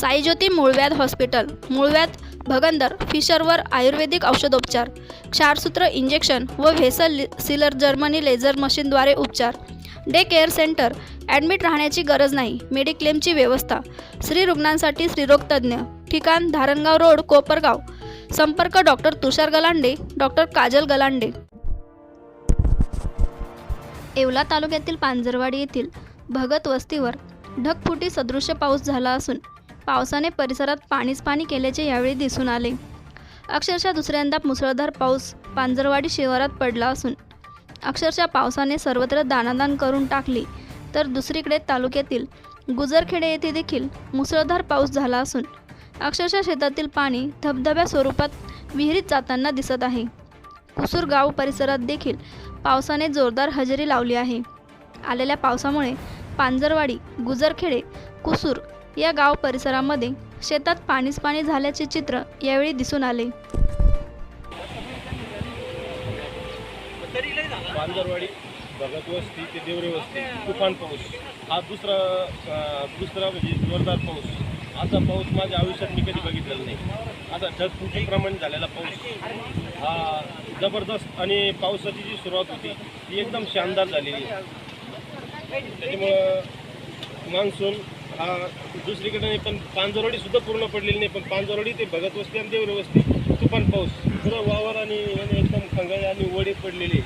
साईज्योती मूळव्याध हॉस्पिटल मूळव्याध भगंदर फिशरवर आयुर्वेदिक औषधोपचार क्षारसूत्र इंजेक्शन व व्हेसल सिलर जर्मनी लेझर मशीनद्वारे उपचार. डे केअर सेंटर ॲडमिट राहण्याची गरज नाही मेडिक्लेमची व्यवस्था. स्त्री रुग्णांसाठी स्त्रीरोगतज्ज्ञ ठिकाण धारणगाव रोड कोपरगाव. संपर्क डॉक्टर तुषार गलांडे डॉक्टर काजल गलांडे. येवला तालुक्यातील पांजरवाडी येथील भगत वस्तीवर ढगफुटी सदृश्य पाऊस झाला असून पावसाने परिसरात पाणीच पाणी केल्याचे यावेळी दिसून आले. अक्षरशः दुसऱ्यांदा मुसळधार पाऊस पांजरवाडी शिवारात पडला असून अक्षरशः पावसाने सर्वत्र दानादान करून टाकली तर दुसरीकडे तालुक्यातील गुजरखेडे येथे देखील मुसळधार पाऊस झाला असून अक्षरशः शेतातील पाणी धबधब्या स्वरूपात विहिरीत जाताना दिसत आहे. कुसूर गाव परिसरात देखील पावसाने जोरदार हजेरी लावली आहे. आलेल्या पावसामुळे पांजरवाडी गुजरखेडे कुसूर या गाव परिसरामध्ये शेतात पाणीच पाणी झाल्याचे चित्र यावेळी दिसून आले. पांजरवाडी भगत वस्ती ते देवरे वस्ती तुफान पाऊस. हा दुसरा दुसरा म्हणजे जोरदार पाऊस. असा पाऊस माझ्या आयुष्यात मी कधी बघितलेला नाही. असा ढगफुटीप्रमाणे झालेला पाऊस. हा जबरदस्त आणि पावसाची जी सुरुवात होती ती एकदम शानदार झालेली. आहे. त्याच्यामुळं मान्सून दुसरीकडे नाही पण पांजरवाडी सुद्धा पूर्ण पडलेली नाही पण पांजरवाडी ते भगत वस्ती आणि देवरे वस्ती तुफान पाऊस पुरं वावर आणि एकदम खंगाई आणि वडे पडलेले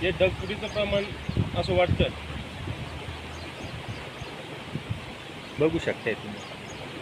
जे ढगफुटीचं प्रमाण असं वाटतं. बघू शकताय तुम्ही.